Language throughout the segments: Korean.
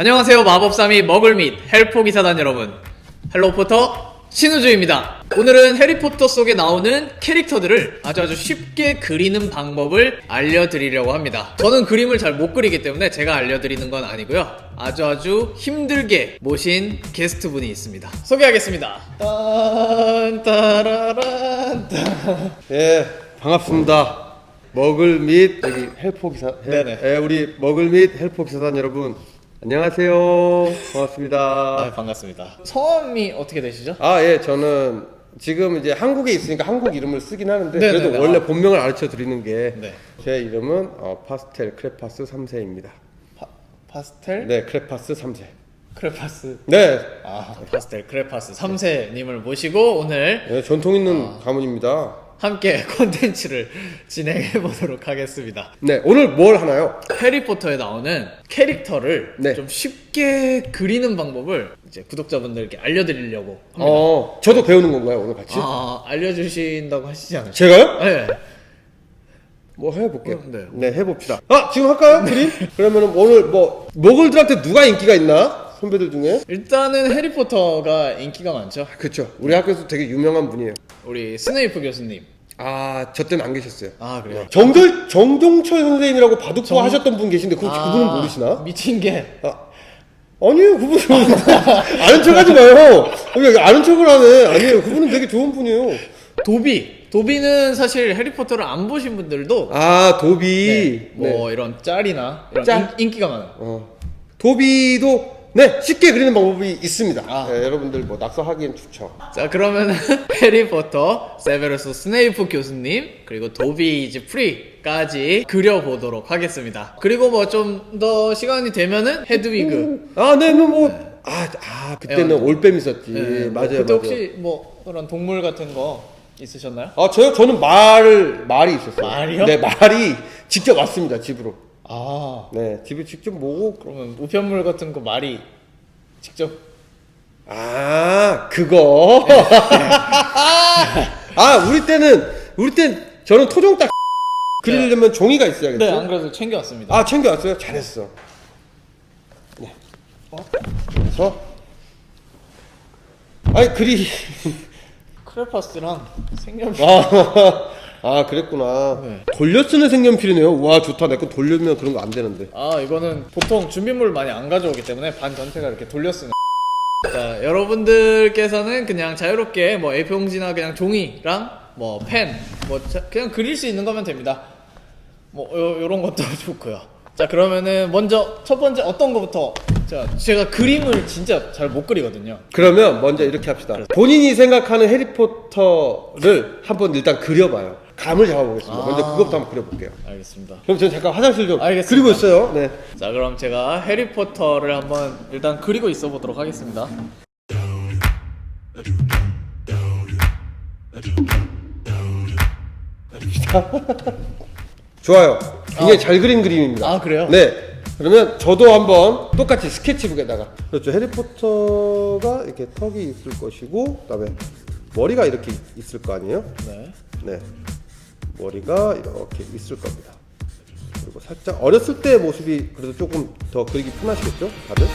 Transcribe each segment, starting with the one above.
안녕하세요 마법사미 머글밋 헬포 기사단 여러분. 헬로포터 신우주입니다. 오늘은 해리포터 속에 나오는 캐릭터들을 아주 아주 쉽게 그리는 방법을 알려드리려고 합니다. 저는 그림을 잘 못 그리기 때문에 제가 알려드리는 건 아니고요. 아주 아주 힘들게 모신 게스트분이 있습니다. 소개하겠습니다. 딴 따라란 딴. 예, 반갑습니다. 먹을 및 여기 헬포 기사, 헬- 네네. 예, 우리 먹을 및 헬포 기사단 여러분 안녕하세요. 아, 반갑습니다. 반갑습니다 성함이 어떻게 되시죠? 아, 예, 저는 지금 이제 한국에 있으니까 한국 이름을 쓰긴 하는데 네네네. 그래도 원래 아. 본명을 가르쳐 드리는 게 제 네. 이름은 어, 파스텔 크레파스 3세입니다. 파, 파스텔? 네, 크레파스 3세. 크레파스 네, 아, 파스텔 크레파스 3세님을 모시고 오늘 네, 전통 있는 아. 가문입니다. 함께 콘텐츠를 진행해 보도록 하겠습니다. 네, 오늘 뭘 하나요? 해리포터에 나오는 캐릭터를 네. 좀 쉽게 그리는 방법을 이제 구독자분들께 알려드리려고 합니다. 어, 저도 배우는 건가요, 오늘 같이? 아, 알려주신다고 하시지 않으세요? 제가요? 네. 뭐 해볼게요. 어, 네. 네. 해봅시다. 아 지금 할까요 그림? 그러면은 오늘 뭐 모글들한테 누가 인기가 있나 선배들 중에? 일단은 해리포터가 인기가 많죠. 그렇죠. 우리 학교에서 되게 유명한 분이에요. 우리 스네이프 교수님. 아 저 때는 안 계셨어요. 아, 그래요? 정들 정종철 선생님이라고 바둑부 정- 하셨던 분 계신데 그 아, 그분은 모르시나? 미친 게. 아 아니에요 그분 아는 척 하지 마요. 여기 아는 척을 하네. 아니에요 그분은 되게 좋은 분이에요. 도비. 도비는 사실 해리포터를 안 보신 분들도 아 도비. 네, 뭐 이런 짤이나 이런 짤? 인, 인기가 많아요. 어. 도비도 네 쉽게 그리는 방법이 있습니다. 아. 네, 여러분들 뭐 낙서하기엔 좋죠. 자 그러면은 해리포터, 세베루스 스네이프 교수님 그리고 도비이즈 프리까지 그려보도록 하겠습니다. 그리고 뭐 좀 더 시간이 되면은 헤드위그. 아, 네, 뭐, 뭐. 아, 아, 그때는 네, 올빼미 있었지. 네, 뭐 맞아요, 그때 맞아요. 혹시 뭐 그런 동물 같은 거 있으셨나요? 아, 저요? 저는 말, 말이 있었어요. 말이요? 네, 말이 직접 왔습니다, 집으로. 아 네, 집에 직접 모고. 그러면 우편물 같은 거 말이 직접 아, 그거. 네. 아, 우리 때는, 우리 땐 저는 토종 딱 그리려면 종이가 있어야겠죠? 네안 그래도 챙겨왔습니다. 아, 챙겨왔어요? 잘했어. 네. 그래서. 아니, 그리. 크레파스랑 색연필. 아, 아 그랬구나. 네. 돌려 쓰는 색연필이네요. 와 좋다. 내 거 돌리면 그런 거 안 되는데. 아 이거는 보통 준비물 많이 안 가져오기 때문에 반 전체가 이렇게 돌려 쓰는 자 여러분들께서는 그냥 자유롭게 뭐 A4 용지나 그냥 종이랑 뭐 펜 뭐 그냥 그릴 수 있는 거면 됩니다 뭐 요, 요런 것도 좋고요 자 그러면은 먼저 첫 번째 어떤 거부터 자 제가 그림을 진짜 잘 못 그리거든요 그러면 먼저 이렇게 합시다. 본인이 생각하는 해리포터를 한번 일단 그려봐요. 감을 잡아보겠습니다. 아. 먼저 그것부터 한번 그려볼게요. 알겠습니다 그럼 저는 잠깐 화장실 좀 알겠습니다. 그리고 있어요. 네. 자 그럼 제가 해리포터를 한번 일단 그리고 있어 보도록 하겠습니다 좋아요. 굉장히 잘 그린 그림입니다. 아, 그래요? 네. 그러면 저도 한번 똑같이 스케치북에다가 그렇죠. 해리포터가 이렇게 턱이 있을 것이고 그다음에 머리가 이렇게 있을 거 아니에요? 네 네. 머리가 이렇게 있을 겁니다. 그리고 살짝 어렸을 때 모습이 그래도 조금 더 그리기 편하시겠죠? 다들?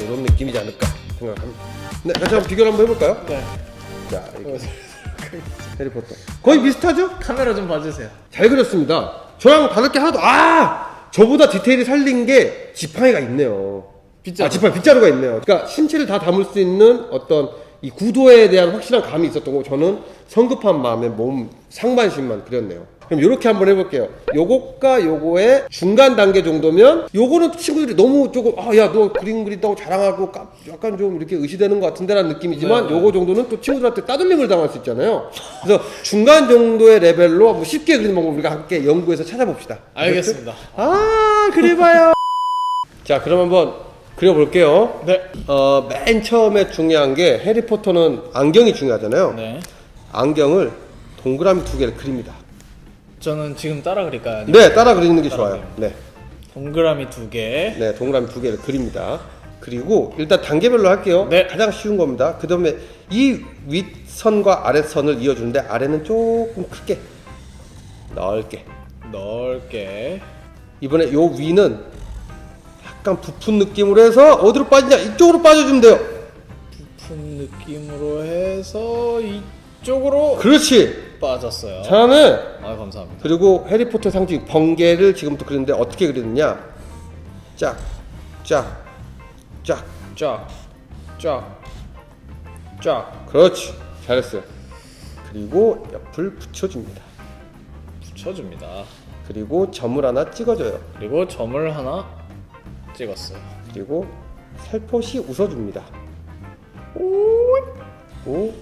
이런 느낌이지 않을까 생각합니다. 네, 같이 한번 비교를 한번 해볼까요? 네. 자, 이렇게. 해리포터. 거의 비슷하죠? 카메라 좀 봐주세요 잘 그렸습니다. 저랑 다를 게 하나도 아 저보다 디테일이 살린 게 지팡이가 있네요. 빗자루. 아 지팡이 빗자루가 있네요. 그러니까 신체를 다 담을 수 있는 어떤 이 구도에 대한 확실한 감이 있었던 거 저는 성급한 마음에 몸 상반신만 그렸네요. 그럼 이렇게 한번 해볼게요. 요것과 요거의 중간 단계 정도면 요거는 친구들이 너무 조금 아 야 너 그림 그린다고 자랑하고 까- 약간 좀 이렇게 의시되는 것 같은데라는 느낌이지만 네. 요거 정도는 또 친구들한테 따돌림을 당할 수 있잖아요. 그래서 중간 정도의 레벨로 뭐 쉽게 그리는 방법 우리가 함께 연구해서 찾아봅시다. 알겠습니다 아 그래봐요. 자 그럼 한번 그려볼게요. 네 어, 맨 처음에 중요한 게 해리포터는 안경이 중요하잖아요. 네. 안경을 동그라미 두 개를 그립니다. 저는 지금 따라 그릴까요? 아니면 네, 따라 그리는 게 좋아요. 네, 동그라미 두 개. 네, 동그라미 두 개를 그립니다. 그리고 일단 단계별로 할게요. 네. 가장 쉬운 겁니다. 그 다음에 이 윗선과 아랫선을 이어주는데 아래는 조금 크게 넓게. 넓게. 이번에 요 위는 약간 부푼 느낌으로 해서 어디로 빠지냐? 이쪽으로 빠져주면 돼요. 품 느낌으로 해서 이쪽으로 그렇지. 빠졌어요. 잘하네. 아 감사합니다. 그리고 해리포터 상징 번개를 지금부터 그리는데 어떻게 그리느냐? 짝, 짝, 짝. 쫙, 쫙, 쫙 그렇지. 잘했어요. 그리고 옆을 붙여줍니다. 붙여줍니다. 그리고 점을 하나 찍어줘요. 그리고 점을 하나 찍었어요. 그리고 살포시 웃어줍니다. 오,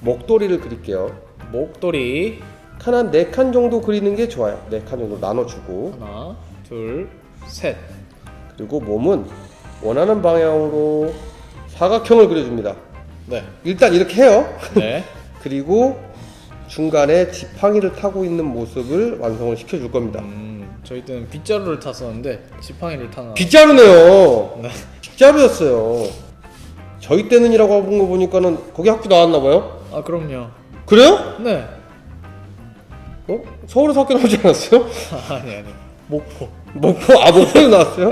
목도리를 그릴게요. 목도리 칸 한 네 칸 정도 그리는 게 좋아요. 네 칸 정도 나눠주고 하나, 둘, 셋. 그리고 몸은 원하는 방향으로 사각형을 그려줍니다. 네, 일단 이렇게 해요. 네. 그리고 중간에 지팡이를 타고 있는 모습을 완성을 시켜줄 겁니다. 음, 저희 때는 빗자루를 탔었는데 지팡이를 타나. 빗자루네요. 네. 빗자루였어요. 저희 때는이라고 본 거 보니까는 거기 학교 나왔나 봐요. 아 그럼요. 그래요? 네. 어? 서울에서 학교 나오지 않았어요? 아니 아니. 목포. 목포 아 목포에 나왔어요?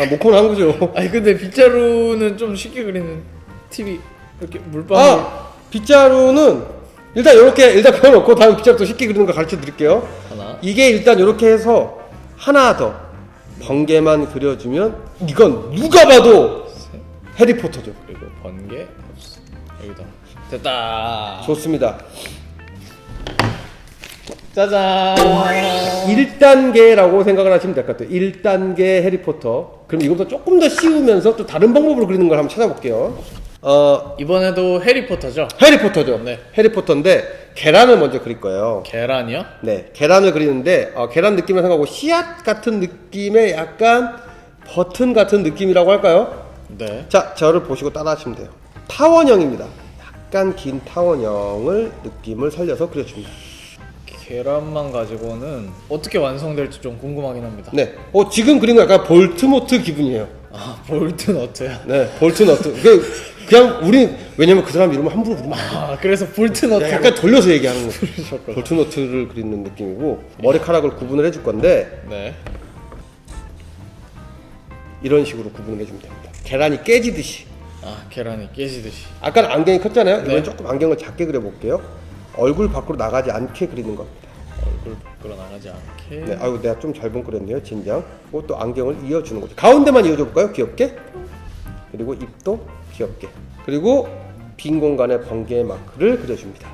아 목포는 한국이죠. 아니 근데 빗자루는 좀 쉽게 그리는 팁이 이렇게 물방울. 아 빗자루는 일단 이렇게 일단 그려놓고 다음 빗자루 또 쉽게 그리는 거 가르쳐 드릴게요. 하나. 이게 일단 이렇게 해서 하나 더 번개만 그려주면 이건 누가 봐도 셋. 해리포터죠. 그리고 번개. 여기다. 됐다. 좋습니다. 짜잔. 1단계라고 생각을 하시면 될 것 같아요. 1단계 해리포터. 그럼 이것보다 조금 더 쉬우면서 또 다른 방법으로 그리는 걸 한번 찾아볼게요. 어, 이번에도 해리포터죠? 해리포터죠. 네. 해리포터인데 계란을 먼저 그릴 거예요. 계란이요? 네, 계란을 그리는데 어, 계란 느낌을 생각하고 씨앗 같은 느낌의 약간 버튼 같은 느낌이라고 할까요? 네. 자, 저를 보시고 따라하시면 돼요. 타원형입니다. 약간 긴 타원형을 느낌을 살려서 그려줍니다. 계란만 가지고는 어떻게 완성될지 좀 궁금하긴 합니다. 네, 어, 지금 그린 거 약간 볼트모트 기분이에요. 아, 볼트 너트야. 네, 볼트 너트. 그, 그냥 우리 왜냐면 그 사람 이름을 함부로 부르면 안 돼. 아, 그래서 볼트 너트. 약간 돌려서 얘기하는 거. 볼트너트를 그리는 느낌이고 머리카락을 구분을 해줄 건데 네. 이런 식으로 구분을 해주면 됩니다. 계란이 깨지듯이. 아, 계란이 깨지듯이. 아까 는 안경이 컸잖아요. 네. 이번엔 조금 안경을 작게 그려볼게요. 얼굴 밖으로 나가지 않게 그리는 겁니다. 얼굴 밖으로 나가지 않게. 네, 아유 내가 좀 잘못 그렸네요, 진장. 또 안경을 이어주는 거죠. 가운데만 이어줘 볼까요? 귀엽게. 그리고 입도 귀엽게. 그리고 빈 공간에 번개 마크를 그려줍니다.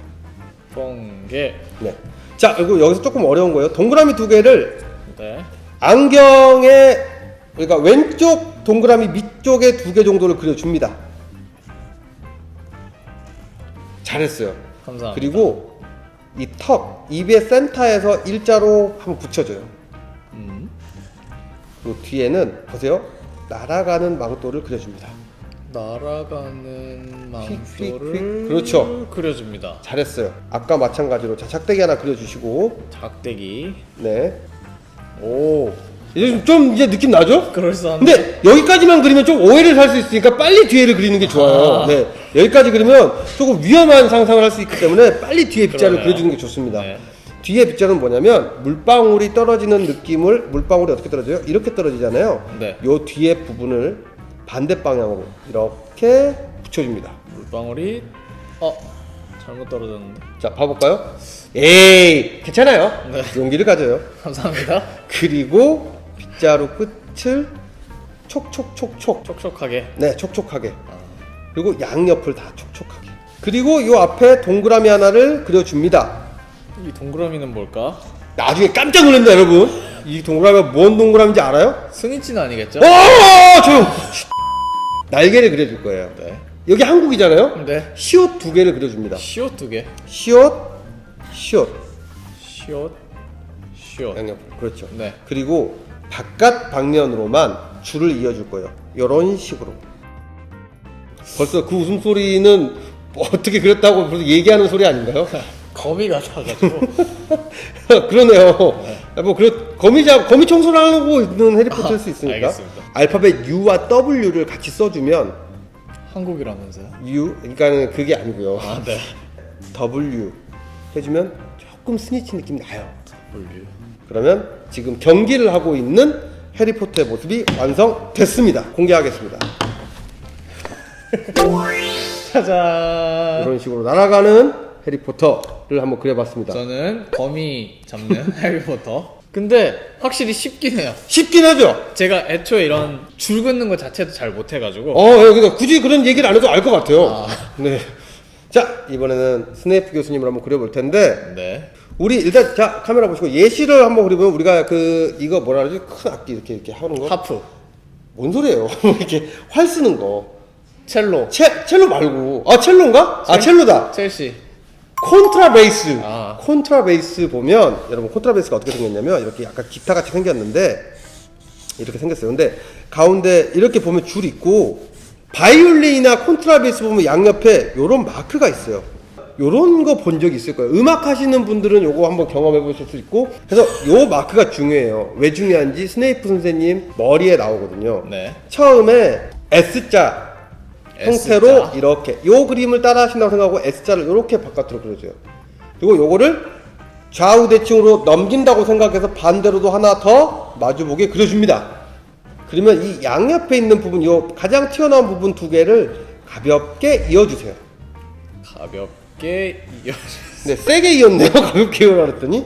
번개. 네. 자, 그리고 여기서 조금 어려운 거예요. 동그라미 두 개를 네. 안경에 그러니까 왼쪽 동그라미 밑쪽에 두 개 정도를 그려줍니다. 잘했어요. 감사합니다. 그리고 이 턱, 입의 센터에서 일자로 한번 붙여줘요. 음. 그 뒤에는 보세요. 날아가는 망토를 그려줍니다. 날아가는 휙, 망토를 휙. 그렇죠. 그려줍니다. 잘했어요. 아까 마찬가지로 자 작대기 하나 그려주시고, 작대기. 네. 오. 이제 좀, 좀 이제 느낌 나죠? 그럴싸한. 근데 여기까지만 그리면 좀 오해를 살 수 있으니까 빨리 뒤에를 그리는 게 좋아요. 아. 네. 여기까지 그리면 조금 위험한 상상을 할 수 있기 때문에 빨리 뒤에 빗자를 그러네요. 그려주는 게 좋습니다. 네. 뒤에 빗자루는 뭐냐면 물방울이 떨어지는 느낌을 물방울이 어떻게 떨어져요? 이렇게 떨어지잖아요. 네. 요 뒤에 부분을 반대 방향으로 이렇게 붙여줍니다. 물방울이 어 잘못 떨어졌는데. 자, 봐볼까요? 에이, 괜찮아요. 네. 용기를 가져요. 감사합니다. 그리고 빗자루 끝을 촉촉촉촉. 촉촉하게. 네, 촉촉하게. 그리고 양옆을 다 촉촉하게. 그리고 이 앞에 동그라미 하나를 그려줍니다. 이 동그라미는 뭘까? 나중에 깜짝 놀란다, 여러분. 이 동그라미가 뭔 동그라미인지 알아요? 승희치는 아니겠죠? 어, 조용. 날개를 그려줄 거예요. 네. 여기 한국이잖아요. 네. 시옷 두 개를 그려줍니다. 시옷 두 개. 시옷, 시옷. 시옷. 시옷. 양옆. 그렇죠. 네. 그리고 바깥 방면으로만 줄을 이어줄 거예요. 이런 식으로. 벌써 그 웃음소리는 뭐 어떻게 그렸다고 벌써 얘기하는 소리 아닌가요? 거미 같아가지고. 그러네요. 뭐 그렇 거미 잡 거미 청소를 하고 있는 해리포터일 수 있으니까. 알겠습니다. 알파벳 U와 W를 같이 써주면 한국이라면서요? U 그러니까는 그게 아니고요. 아 네. W 해주면 조금 스니치 느낌 나요. W. 그러면 지금 경기를 하고 있는 해리포터의 모습이 완성됐습니다. 공개하겠습니다. 짜잔. 이런 식으로 날아가는 해리포터를 한번 그려봤습니다. 저는 거미 잡는 해리포터. 근데 확실히 쉽긴 해요. 쉽긴 하죠? 제가 애초에 이런 줄 긋는 것 자체도 잘 못해가지고 어, 예, 그러니까 굳이 그런 얘기를 안 해도 알 것 같아요. 네. 자, 이번에는 스네이프 교수님을 한번 그려볼 텐데, 네 우리 일단, 자, 카메라 보시고 예시를 한번 그려보면 우리가 그, 이거 뭐라 그러지? 큰 악기 이렇게, 이렇게 하는 거? 하프 뭔 소리예요? 이렇게 활 쓰는 거. 첼로 첼, 첼로 말고. 아, 첼로인가? 아, 첼로다. 첼시 콘트라베이스. 아. 콘트라베이스 보면 여러분 콘트라베이스가 어떻게 생겼냐면 이렇게 약간 기타 같이 생겼는데 이렇게 생겼어요. 근데 가운데 이렇게 보면 줄 있고 바이올린이나 콘트라베이스 보면 양옆에 요런 마크가 있어요. 요런 거 본 적 있을 거예요. 음악 하시는 분들은 요거 한번 경험해 보실 수 있고 그래서 요 마크가 중요해요. 왜 중요한지 스네이프 선생님 머리에 나오거든요. 네 처음에 S자 형태로 S자. 이렇게 요 그림을 따라 하신다고 생각하고 S자를 이렇게 바깥으로 그려줘요. 그리고 요거를 좌우 대칭으로 넘긴다고 생각해서 반대로도 하나 더 마주보게 그려줍니다. 그러면 이 양옆에 있는 부분, 요 가장 튀어나온 부분 두 개를 가볍게 이어주세요. 가볍게 이어 네, 세게 이었네요. 가볍게 이어라 그랬더니.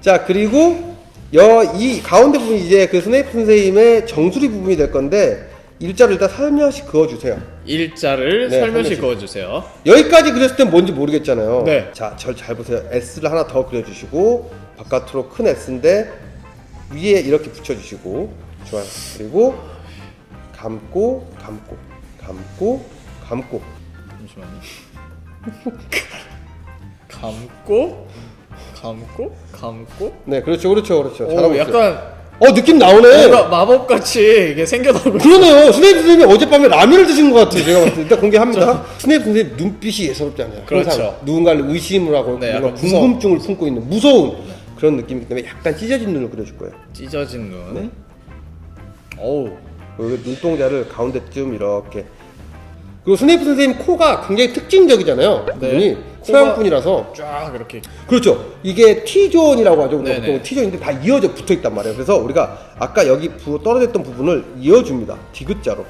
자, 그리고 여, 이 가운데 부분이 이제 그 스네이프 선생님의 정수리 부분이 될 건데, 일자를 일단 살며시 그어주세요. 일자를 네, 살며시 살며시. 그어주세요 여기까지 그렸을 땐 뭔지 모르겠잖아요. 네. 자, 절 잘 보세요. S를 하나 더 그려주시고, 바깥으로 큰 S인데, 위에 이렇게 붙여주시고, 좋아요. 그리고, 감고, 감고, 감고, 감고. 잠시만요 감고 감고 감고 네, 그렇죠, 그렇죠, 그렇죠. 잘하고 오 있어요. 약간 어, 느낌 나오네. 뭔가 마법같이 이게 생겨나고 그러네요. 스네이프 선생님이 어젯밤에 라면을 드신 것 같아요. 제가 봤을 때 일단 공개합니다. 스네이프 선생님 눈빛이 예사롭지 않아요. 그렇죠. 항상 누군가를 의심을 하고 네, 뭔가 약간. 궁금증을 품고 있는 무서운 그런 느낌이기 때문에 약간 찢어진 눈을 그려줄 거예요. 찢어진 눈 네. 어우 그리고 눈동자를 가운데쯤 이렇게. 그리고 스네이프 선생님 코가 굉장히 특징적이잖아요. 네. 눈이 분이라서 쫙 이렇게 그렇죠. 이게 T존이라고 하죠. 우리가 네네. 보통 T존인데 다 이어져 붙어 있단 말이에요. 그래서 우리가 아까 여기 부 떨어졌던 부분을 이어줍니다. 디귿자로.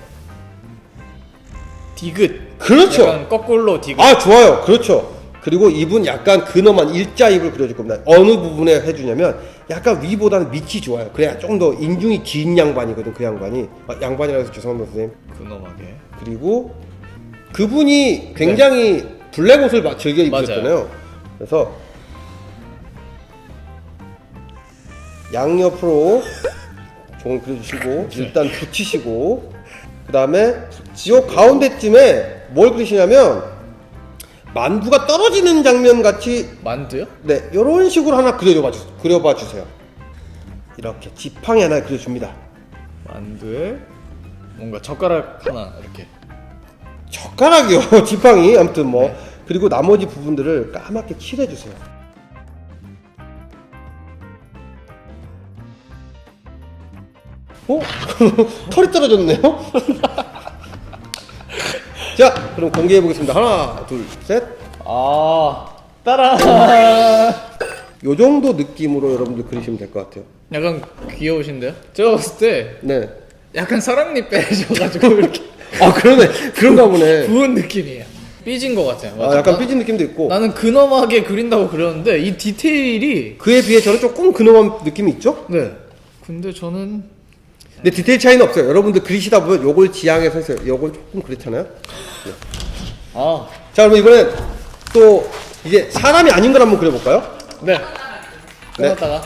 디귿 그렇죠. 약간 거꾸로 디귿 아 좋아요 그렇죠 그리고 입은 약간 근엄한 일자 입을 그려줄 겁니다 어느 부분에 해주냐면 약간 위보다는 밑이 좋아요 그래야 조금 더 인중이 긴 양반이거든 그 양반이 아, 양반이라고 해서 죄송합니다 선생님 근엄하게 그리고 그분이 굉장히 블랙 옷을 마- 즐겨 입으셨잖아요. 그래서 양옆으로 종을 그려주시고 일단 붙이시고 그 다음에 지옥 가운데쯤에 뭘 그리시냐면 만두가 떨어지는 장면 같이 만두요? 네 이런 식으로 하나 그려봐 주, 그려봐 주세요. 이렇게 지팡이 하나 그려줍니다. 만두에 뭔가 젓가락 하나 이렇게 젓가락이요. 지팡이. 아무튼 뭐. 그리고 나머지 부분들을 까맣게 칠해 주세요. 어? 털이 떨어졌네요? 자 그럼 공개해 보겠습니다. 하나 둘 셋. 아 따라. 요 정도 느낌으로 여러분들 그리시면 될 것 같아요. 약간 귀여우신데요? 제가 봤을 때 네. 약간 사랑니 빼셔가지고 이렇게 아 그러네 그런가 보네 부은 느낌이에요 삐진 것 같아요 아. 약간 나- 삐진 느낌도 있고 나는 근엄하게 그린다고 그렸는데 이 디테일이 그에 비해 저는 조금 근엄한 느낌이 있죠? 네 근데 저는 근데 디테일 차이는 없어요. 여러분들 그리시다 보면 요걸 지향해서 했어요. 요걸 조금 그렇잖아요. 아 자, 그럼 이번엔 또 이제 사람이 아닌 걸 한번 그려볼까요? 네. 끝났다가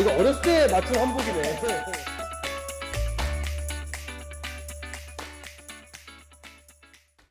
이거 어렸을 때 맞춘 한복이네.